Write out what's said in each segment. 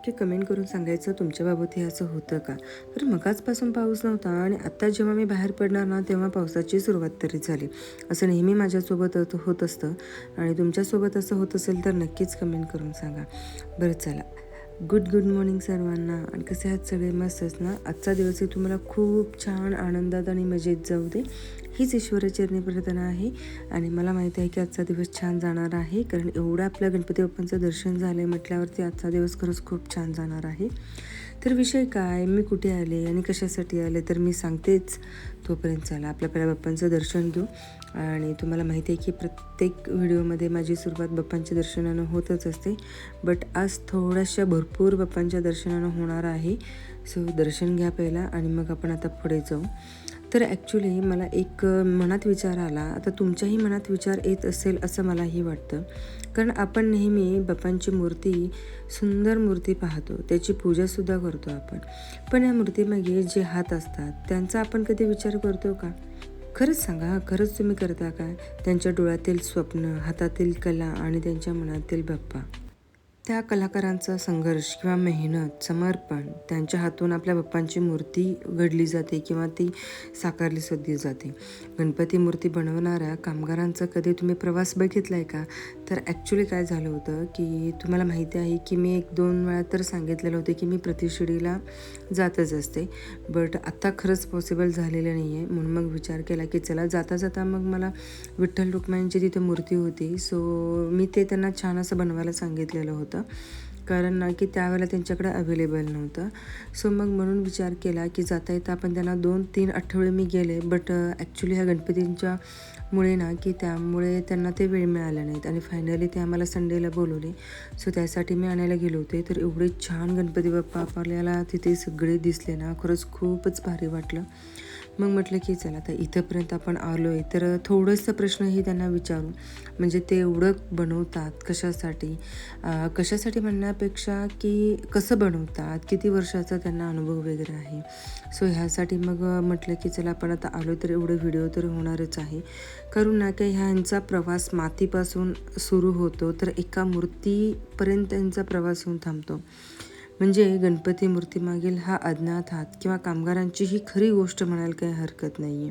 नक्की कमेंट करून सांगायचं तुमच्याबाबत हे असं होतं का? तर मगाचपासून पाऊस नव्हता आणि आत्ता जेव्हा मी बाहेर पडणार ना तेव्हा पावसाची सुरुवात तरी झाली. असं नेहमी माझ्यासोबत होत- होत असतं. आणि तुमच्यासोबत असं होत असेल तर नक्कीच कमेंट करून सांगा. बरं चला. गुड गुड मॉर्निंग सर्वांना. आणि कसे आहात सगळे? मस्तच ना? आजचा दिवस तुम्हाला खूप छान आनंदात आणि मजेत जाऊ दे. हीच ईश्वराचरणी प्रार्थना आहे. आणि मला माहिती आहे की आजचा दिवस छान जाणार आहे. कारण एवढं आपल्या गणपती बाप्पांचं दर्शन झालं आहे म्हटल्यावरती आजचा दिवस खरंच खूप छान जाणार आहे. तर विषय काय? मी कुठे आले आणि कशासाठी आले? तर मी सांगतेच तोपर्यंत चला आपल्या पहिल्या बाप्पांचं दर्शन घेऊ. आणि तुम्हाला माहिती आहे की प्रत्येक व्हिडिओमध्ये माझी सुरुवात बाप्पांच्या दर्शनानं होतच असते. बट आज थोड्याशा भरपूर बाप्पांच्या दर्शनानं होणार आहे. सो दर्शन घ्या पहिला आणि मग आपण आता पुढे जाऊ. तर ॲक्च्युली मला एक मनात विचार आला. आता तुमच्याही मनात विचार येत असेल असं मलाही वाटतं. कारण आपण नेहमी बाप्पांची मूर्ती सुंदर मूर्ती पाहतो. त्याची पूजासुद्धा करतो आपण. पण या मूर्तीमागे जे हात असतात त्यांचा आपण कधी विचार करतो का? खरंच सांगा खरंच तुम्ही करता का? त्यांच्या डोळ्यातील स्वप्न हातातील कला आणि त्यांच्या मनातील बाप्पा. त्या कलाकारांचा संघर्ष किंवा मेहनत समर्पण त्यांच्या हातून आपल्या बाप्पांची मूर्ती घडली जाते किंवा ती साकारली सुद्धी जाते. गणपती मूर्ती बनवणाऱ्या कामगारांचा कधी तुम्ही प्रवास बघितला आहे का? तर ॲक्च्युली काय झालं होतं की तुम्हाला माहिती आहे की मी एक दोन वेळा तर सांगितलेलं होते की मी प्रतिशिडीला जातच असते. बट आत्ता खरंच पॉसिबल झालेलं नाही आहे म्हणून मग विचार केला की चला जाता जाता मग मला विठ्ठल रुक्माईंची तिथे मूर्ती होती. सो मी ते त्यांना छान असं बनवायला सांगितलेलं होतं. कारण ना की त्यावेळेला त्यांच्याकडे अवेलेबल नव्हतं. सो मग म्हणून विचार केला की जाता येता आपण त्यांना दोन तीन आठवडे मी गेले. बट ॲक्च्युली ह्या गणपतींच्या मुळे ना की त्यामुळे त्यांना ते वेळ मिळाला नाहीत. आणि फायनली ते आम्हाला संडेला बोलवले. सो त्यासाठी मी आणायला गेले होते. तर एवढे छान गणपती बाप्पा आपल्याला तिथे सगळे दिसले ना खरंच खूपच भारी वाटलं. मग म्हटलं की चला आता इथंपर्यंत आपण आलो आहे तर थोडंसं प्रश्नही त्यांना विचारू म्हणजे ते एवढं बनवतात कशासाठी? कशासाठी म्हणण्यापेक्षा की कसं बनवतात? किती वर्षाचा त्यांना अनुभव वगैरे आहे? सो ह्यासाठी मग म्हटलं की चला आपण आता आलो तर एवढं व्हिडिओ तर होणारच आहे. करून ना की ह्यांचा प्रवास मातीपासून सुरू होतो तर एका मूर्तीपर्यंत त्यांचा प्रवास होऊन थांबतो. म्हणजे गणपती मूर्तीमागील हा अज्ञात हात किंवा कामगारांची ही खरी गोष्ट म्हणायला काही हरकत नाही आहे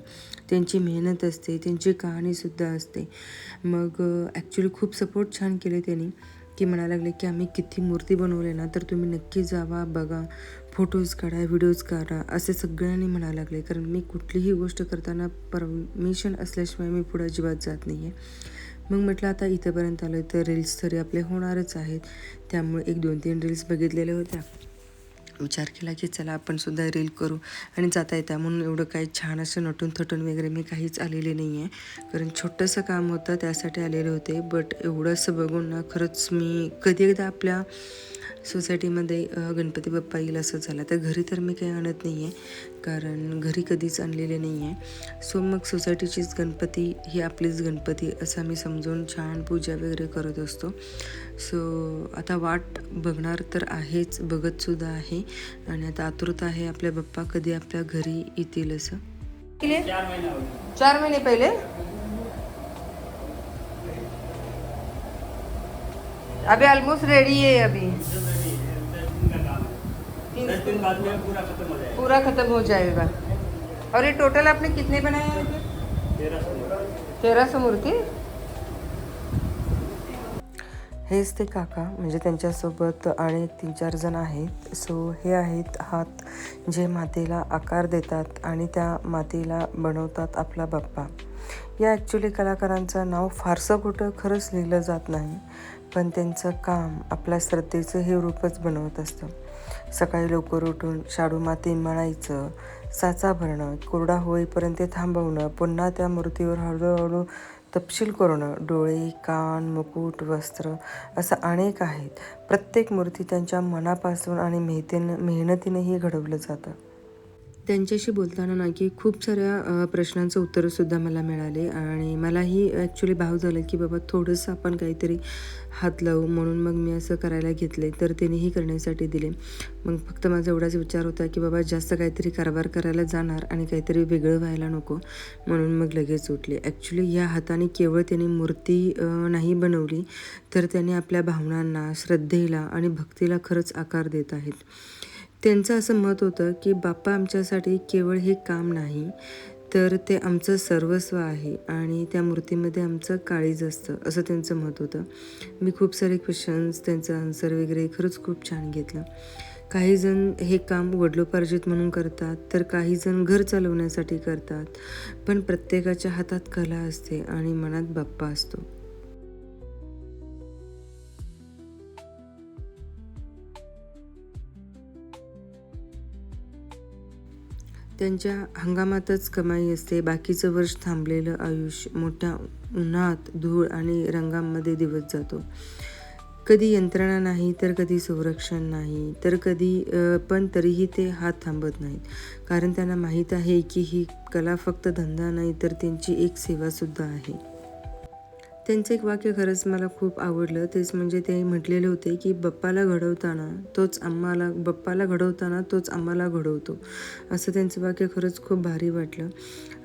त्यांची मेहनत असते त्यांची कहाणीसुद्धा असते. मग ॲक्च्युली खूप सपोर्ट छान केले त्यांनी की म्हणायला लागले की आम्ही किती मूर्ती बनवले ना तर तुम्ही नक्की जावा बघा. फोटोज काढा व्हिडिओज काढा असे सगळ्यांनी म्हणायला लागले. कारण मी कुठलीही गोष्ट करताना परमिशन असल्याशिवाय मी पुढे अजिबात जात नाही आहे मग म्हटलं आता इथंपर्यंत आलं तर रील्स तरी आपले होणारच आहेत. त्यामुळे एक दोन तीन रील्स बघितलेल्या होत्या. विचार केला की चला आपण सुद्धा रील करू. आणि जाता येता म्हणून एवढं काही छान असं नटून थटून वगैरे मी काहीच आलेले नाही आहे कारण छोटंसं काम होतं त्यासाठी आलेले होते. बट एवढं असं बघून ना खरंच मी कधी एकदा आपल्या सोसायटीमध्ये गणपती बाप्पा येईल असं झालं. तर घरी तर मी काही आणत नाही आहे कारण घरी कधीच आणलेले नाही आहे. सो मग सोसायटीचीच गणपती ही आपलीच गणपती असं आम्ही समजून छान पूजा वगैरे करत असतो. सो आता वाट बघणार तर आहेच बघतसुद्धा आहे. आणि आता आतुरता आहे आपल्या बाप्पा कधी आपल्या घरी येतील असं. चार महिने पहिले? अभी ऑलमोस्ट रेडी है अभी. दस दिन बाद में पूरा खत्म हो जाएगा। पूरा खत्म हो जाएगा। और ये टोटल आपने कितने बनाए हैं? तेरह सौ तेरा सौ मूर्ती हेच ते काका म्हणजे त्यांच्यासोबत आणि तीन चार जण आहेत. सो हे आहेत हात जे मातीला आकार देतात आणि त्या मातीला बनवतात आपला बाप्पा. या ॲक्च्युली कलाकारांचं नाव फारसं कुठं खरंच लिहिलं जात नाही पण त्यांचं काम आपल्या श्रद्धेचं हे रूपच बनवत असतं. सकाळी लवकर उठून शाडू माती मळायचं. साचा भरणं कोरडा होईपर्यंत ते थांबवणं पुन्हा त्या मूर्तीवर हळूहळू तपशील करणं डोळे कान मुकुट वस्त्र असं अनेक आहेत. प्रत्येक मूर्ती त्यांच्या मनापासून आणि मेहतेनं मेहनतीनेही घडवलं जातं. त्यांच्याशी बोलताना ना की खूप साऱ्या प्रश्नांचं उत्तरंसुद्धा मला मिळाले. आणि मलाही ॲक्च्युली भाव झालं की बाबा थोडंसं आपण काहीतरी हात लावू. म्हणून मग मी असं करायला घेतले. तर त्यांनीही करण्यासाठी दिले. मग फक्त माझा एवढाच विचार होता की बाबा जास्त काहीतरी कारभार करायला जाणार आणि काहीतरी वेगळं व्हायला नको. म्हणून मग लगेच उठले. ॲक्च्युली या हाताने केवळ त्यांनी मूर्ती नाही बनवली. तर त्यांनी आपल्या भावनांना श्रद्धेला आणि भक्तीला खरंच आकार देत आहेत. त्यांचं असं मत होतं की बाप्पा आमच्यासाठी केवळ हे काम नाही तर ते आमचं सर्वस्व आहे आणि त्या मूर्तीमध्ये आमचं काळीज असतं असं त्यांचं मत होतं. मी खूप सारे क्वेश्चन्स त्यांचं आन्सर वगैरे खरंच खूप छान घेतलं. काही जण हे काम वडलोपार्जित म्हणून करतात तर काही जण घर चालवण्यासाठी करतात पण प्रत्येकाच्या हातात कला असते आणि मनात बाप्पा असतो. त्यांच्या हंगामातच कमाई असते. बाकीचं वर्ष थांबलेलं आयुष्य मोठ्या उन्हात धूळ आणि रंगांमध्ये दिवस जातो. कधी यंत्रणा नाही तर कधी संरक्षण नाही तर कधी पण तरीही ते हात थांबत नाहीत. कारण त्यांना माहीत आहे की ही कला फक्त धंदा नाही तर त्यांची एक सेवासुद्धा आहे. त्यांचं एक वाक्य खरंच मला खूप आवडलं. तेच म्हणजे ते म्हटलेले होते की बप्पाला घडवताना तोच आम्हाला बप्पाला घडवताना तोच आम्हाला घडवतो. असं त्यांचं वाक्य खरंच खूप भारी वाटलं.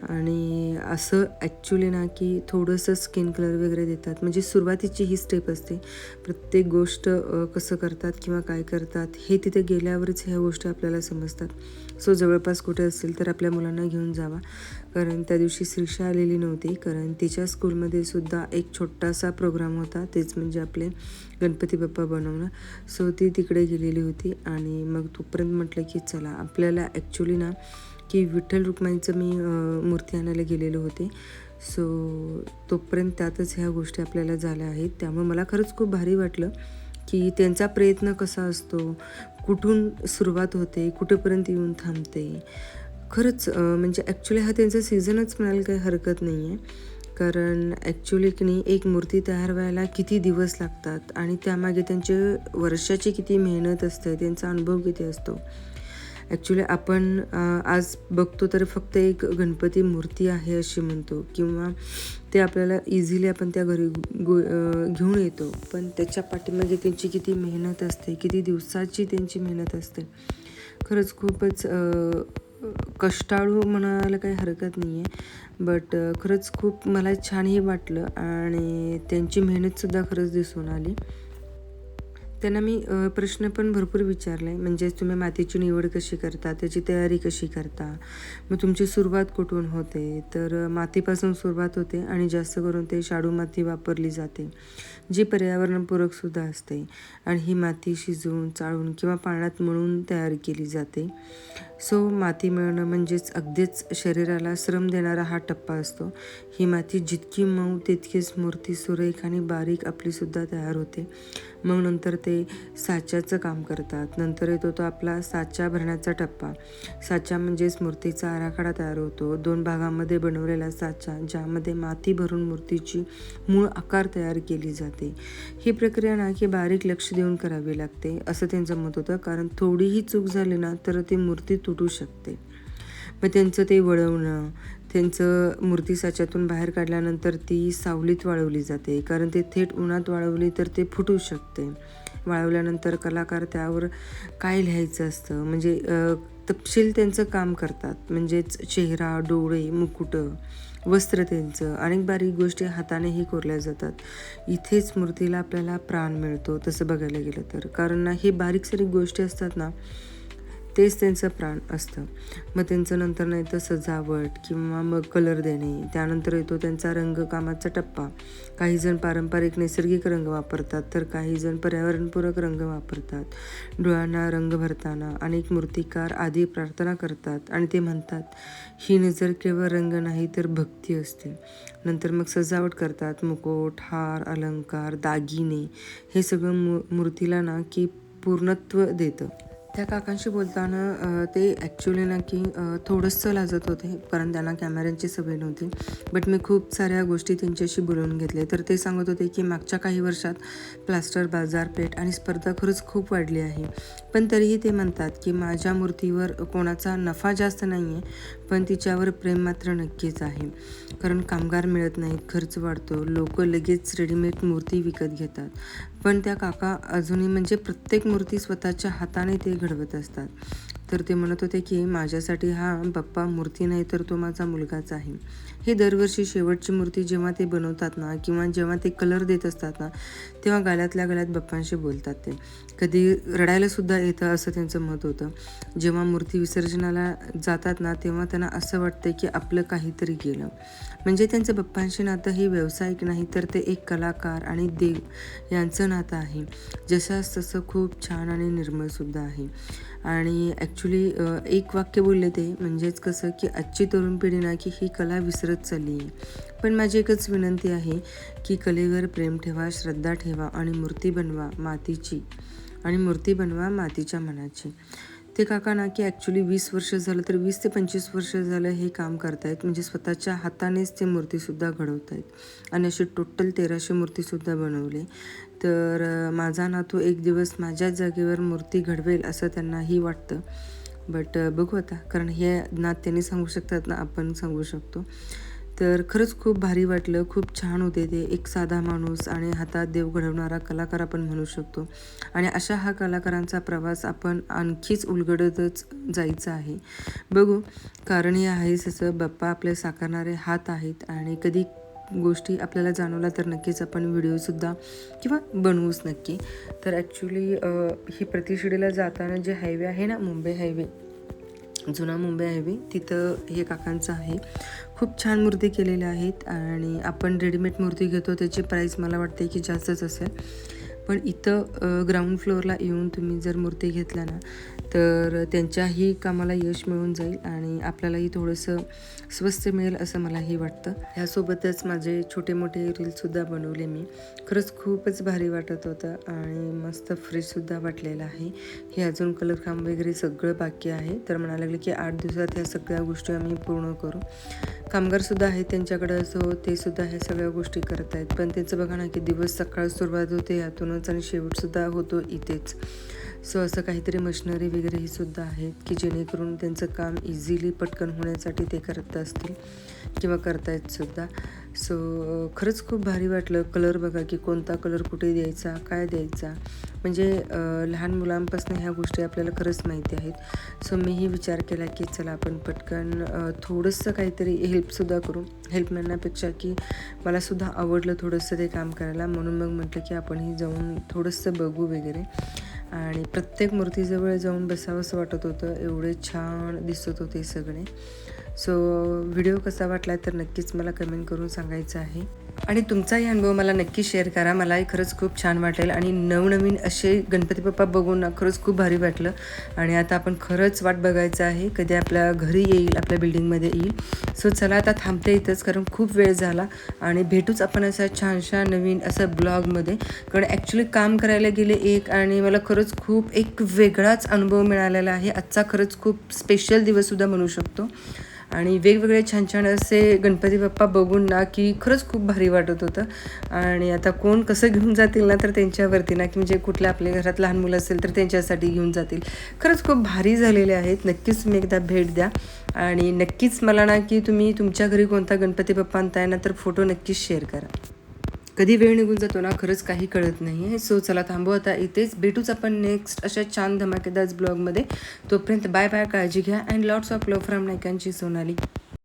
आणि असं ॲक्च्युली ना की थोडंसं स्किन कलर वगैरे देतात. म्हणजे सुरुवातीची ही स्टेप असते. प्रत्येक गोष्ट कसं करतात किंवा काय करतात हे तिथे गेल्यावरच ह्या गोष्टी आपल्याला समजतात. सो जवळपास कुठे असेल तर आपल्या मुलांना घेऊन जावा. कारण त्या दिवशी श्रीषा आलेली नव्हती. कारण तिच्या स्कूलमध्ये सुद्धा एक छोटासा प्रोग्राम होता. तेच म्हणजे आपले गणपती बाप्पा बनवणं. सो ती तिकडे गेलेली होती. आणि मग तोपर्यंत म्हटलं की चला आपल्याला ॲक्च्युली ना की विठ्ठल रुक्माईचं मी मूर्ती आणायला गेलेले होते. सो तोपर्यंत त्यातच ह्या गोष्टी आपल्याला झाल्या आहेत. त्यामुळे मला खरंच खूप भारी वाटलं की त्यांचा प्रयत्न कसा असतो? कुठून सुरुवात होते कुठेपर्यंत येऊन थांबते? खरंच म्हणजे ॲक्च्युली हा त्यांचा सीझनच म्हणायला काही हरकत नाही आहे कारण ॲक्च्युली की नाही एक मूर्ती तयार व्हायला किती दिवस लागतात आणि त्यामागे त्यांचे वर्षाची किती मेहनत असते त्यांचा अनुभव किती असतो? ॲक्च्युली आपण आज बघतो तर फक्त एक गणपती मूर्ती आहे अशी म्हणतो. किंवा ते आपल्याला इझिली आपण त्या घरी गो घेऊन येतो. पण त्याच्या पाठीमागे त्यांची किती मेहनत असते किती दिवसाची त्यांची मेहनत असते. खरंच खूपच कष्टाळू म्हणायला काही हरकत नाही आहे बट खरंच खूप मला छानही वाटलं आणि त्यांची मेहनतसुद्धा खरंच दिसून आली. त्यांना मी प्रश्न पण भरपूर विचारले. म्हणजेच तुम्ही मातीची निवड कशी करता? त्याची तयारी कशी करता? मग तुमची सुरुवात कुठून होते? तर मातीपासून सुरुवात होते आणि जास्त करून ते शाडू माती वापरली जाते जी पर्यावरणपूरकसुद्धा असते. आणि ही माती शिजवून चाळून किंवा पाण्यात मळून तयार केली जाते. सो माती मिळणं म्हणजेच अगदीच शरीराला श्रम देणारा हा टप्पा असतो. ही माती जितकी मऊ तितकीच मूर्ती सुरेख आणि बारीक आपलीसुद्धा तयार होते. मग नंतर ते साच्याचं काम करतात. नंतर येतो तो आपला साचा भरण्याचा टप्पा. साचा म्हणजेच मूर्तीचा आराखडा तयार होतो. दोन भागामध्ये बनवलेला साचा ज्यामध्ये माती भरून मूर्तीची मूळ आकार तयार केली जाते. ही प्रक्रिया ना की बारीक लक्ष देऊन करावी लागते असं त्यांचं मत होतं. कारण थोडीही चूक झाली ना तर ती मूर्ती तुटू शकते. मग त्यांचं ते वळवणं त्यांचं मूर्ती साच्यातून बाहेर काढल्यानंतर ती सावलीत वाळवली जाते. कारण ते थेट उन्हात वाळवली तर ते फुटू शकते. वाळवल्यानंतर कलाकार त्यावर काय लिहायचं असतं? म्हणजे तपशील त्यांचं काम करतात. म्हणजेच चेहरा डोळे मुकुटं वस्त्र त्यांचं. अनेक बारीक गोष्टी हातानेही कोरल्या जातात. इथेच मूर्तीला आपल्याला प्राण मिळतो तसं बघायला गेलं तर. कारण ना हे बारीक सारीक गोष्टी असतात ना तेच त्यांचं प्राण असतं. मग त्यांचं नंतर नाही तर सजावट किंवा मग कलर देणे. त्यानंतर येतो त्यांचा रंगकामाचा टप्पा. काही जण पारंपरिक नैसर्गिक रंग वापरतात तर काही जण पर्यावरणपूरक रंग वापरतात. डोळ्यांना रंग भरताना अनेक मूर्तिकार आधी प्रार्थना करतात आणि ते म्हणतात ही नजर केवळ रंग नाही तर भक्ती असते. नंतर मग सजावट करतात मुकुट हार अलंकार दागिने. हे सगळं मू मूर्तीला ना की पूर्णत्व देतं. त्या काकांशी बोलताना ते ॲक्च्युली ना की थोडंसं लाजत होते कारण त्यांना कॅमेऱ्यांची सवय नव्हती. बट मी खूप साऱ्या गोष्टी त्यांच्याशी बोलवून घेतले. तर ते सांगत होते की मागच्या काही वर्षात प्लास्टर बाजारपेठ आणि स्पर्धा खरंच खूप वाढली आहे. पण तरीही ते म्हणतात की माझ्या मूर्तीवर कोणाचा नफा जास्त नाही आहे पण तिच्यावर प्रेम मात्र नक्कीच आहे. कारण कामगार मिळत नाहीत खर्च वाढतो लोक लगेच रेडीमेड मूर्ती विकत घेतात. पण त्या काका अजूनही म्हणजे प्रत्येक मूर्ती स्वतःच्या हाताने ते घडवत असतात. तर ते म्हणत होते की माझ्यासाठी हा बाप्पा मूर्ती नाही तर तो माझा मुलगाच आहे. हे दरवर्षी शेवटची मूर्ती जेव्हा ते बनवतात ना किंवा जेव्हा ते कलर देत असतात ना तेव्हा गाल्यातल्या गाल्यात बाप्पांशी बोलतात ते. कधी रडायलासुद्धा येतं असं त्यांचं मत होतं. जेव्हा मूर्ती विसर्जनाला जातात ना तेव्हा त्यांना असं वाटतं की आपलं काहीतरी गेलं. म्हणजे त्यांचं बाप्पांशी नातं हे व्यावसायिक नाही तर ते एक कलाकार आणि देव यांचं नातं आहे. जशास तसं खूप छान आणि निर्मळसुद्धा आहे. आणि ॲक्च्युली एक वाक्य बोलले ते म्हणजेच कसं की आजची तरुण पिढी ना की ही कला विसरत चालली आहे. पण माझी एकच विनंती आहे की कलेवर प्रेम ठेवा श्रद्धा ठेवा आणि मूर्ती बनवा मातीची. आणि मूर्ती बनवा मातीच्या मनाची. ते काका ना की ॲक्च्युली वीस वर्ष झालं तर वीस ते पंचवीस वर्ष झालं हे काम करतायत. म्हणजे स्वतःच्या हातानेच ते मूर्तीसुद्धा घडवत आहेत आणि अशी टोटल तेराशे मूर्तीसुद्धा बनवले. तर माझा नातू एक दिवस माझ्याच जागेवर मूर्ती घडवेल असं त्यांनाही वाटतं. बट बघू आता. कारण हे नात त्यांनी सांगू शकतात ना आपण सांगू शकतो. तर खरंच खूप भारी वाटलं खूप छान होते ते. एक साधा माणूस आणि हातात देव घडवणारा कलाकार आपण म्हणू शकतो. आणि अशा हा कलाकारांचा प्रवास आपण आणखीच उलगडतच जायचं आहे. बघू कारण हे आहे जसं बाप्पा आपले साकारणारे हात आहेत आणि कधी गोष्टी आपल्याला जाणवल्या तर नक्कीच आपण व्हिडिओसुद्धा किंवा बनवूच नक्की. तर ॲक्च्युली ही प्रतिशिडीला जाताना जे हायवे आहे ना मुंबई हायवे जुना मुंबई हायवे. तिथं हे काकांचं आहे. खूप छान मूर्ती केलेल्या आहेत आणि आपण रेडीमेड मूर्ती घेतो. त्याची प्राईस मला वाटते की जास्तच असेल. पण इथं ग्राउंड फ्लोअरला येऊन तुम्ही जर मूर्ती घेतल्या ना तर त्यांच्याही कामाला यश मिळून जाईल आणि आपल्यालाही थोडंसं स्वस्त मिळेल असं मलाही वाटतं. ह्यासोबतच माझे छोटे मोठे रीलसुद्धा बनवले मी. खरंच खूपच भारी वाटत होतं आणि मस्त फ्रेशसुद्धा वाटलेलं आहे. हे अजून कलर काम वगैरे सगळं बाकी आहे. तर म्हणायला लागले की आठ दिवसात ह्या सगळ्या गोष्टी आम्ही पूर्ण करू. कामगारसुद्धा आहेत त्यांच्याकडं सो ते सुद्धा ह्या सगळ्या गोष्टी करत आहेत पण त्यांचं बघा ना की दिवस सकाळ सुरुवात होते यातूनच आणि शेवटसुद्धा होतो इथेच. सो असं काहीतरी मशिनरी वगैरेही सुद्धा आहेत की जेणेकरून त्यांचं काम इझिली पटकन होण्यासाठी ते करत असतील किंवा करतायत सुद्धा. सो खरंच खूप भारी वाटलं. कलर बघा की कोणता कलर कुठे द्यायचा काय द्यायचा. म्हणजे लहान मुलांपासून ह्या गोष्टी आपल्याला खरंच माहिती आहेत. सो मीही विचार केला की चला आपण पटकन थोडंसं काहीतरी हेल्पसुद्धा करू. हेल्प म्हणण्यापेक्षा की मलासुद्धा आवडलं थोडंसं ते काम करायला. म्हणून मग म्हटलं की आपणही जाऊन थोडंसं बघू वगैरे. आणि प्रत्येक मूर्तीजवळ जाऊन बसावंसं वाटत होतं. एवढे छान दिसत होते सगळे. सो व्हिडिओ कसा वाटला तर नक्कीच मला कमेंट करून सांगायचं आहे. आणि तुमचाही अनुभव मला नक्की शेअर करा. मलाही खरंच खूप छान वाटेल. आणि नवनवीन असे गणपती बाप्पा बघून ना खरंच खूप भारी वाटलं. आणि आता आपण खरंच वाट बघायचं आहे. कधी आपल्या घरी येईल आपल्या बिल्डिंगमध्ये येईल. सो चला आता थांबते इथंच कारण खूप वेळ झाला. आणि भेटूच आपण असा छानशा नवीन असं ब्लॉगमध्ये कारण ॲक्च्युली काम करायला गेले एक आणि मला खरंच खूप एक वेगळाच अनुभव मिळालेला आहे. आजचा खरंच खूप स्पेशल दिवससुद्धा म्हणू शकतो. आणि वेगवेगळे छान छान असे गणपती बाप्पा बघून ना की खरंच खूप भारी वाटत होतं. आणि आता कोण कसं घेऊन जातील ना तर त्यांच्यावरती ना की म्हणजे कुठल्या आपल्या घरात लहान मुलं असेल तर त्यांच्यासाठी घेऊन जातील. खरंच खूप भारी झालेले आहेत. नक्कीच तुम्ही एकदा भेट द्या. आणि नक्कीच मला ना की तुम्ही तुमच्या घरी कोणता गणपती बाप्पा आणताय ना तर फोटो नक्कीच शेअर करा. कधी वेळ निघून जातो ना खरंच काही कळत नाही आहे सो चला थांबू आता इथेच. भेटूच आपण नेक्स्ट अशा छान धमाकेदार ब्लॉगमध्ये तोपर्यंत बाय बाय काळजी घ्या. And lots of love from नायकांची Sonali.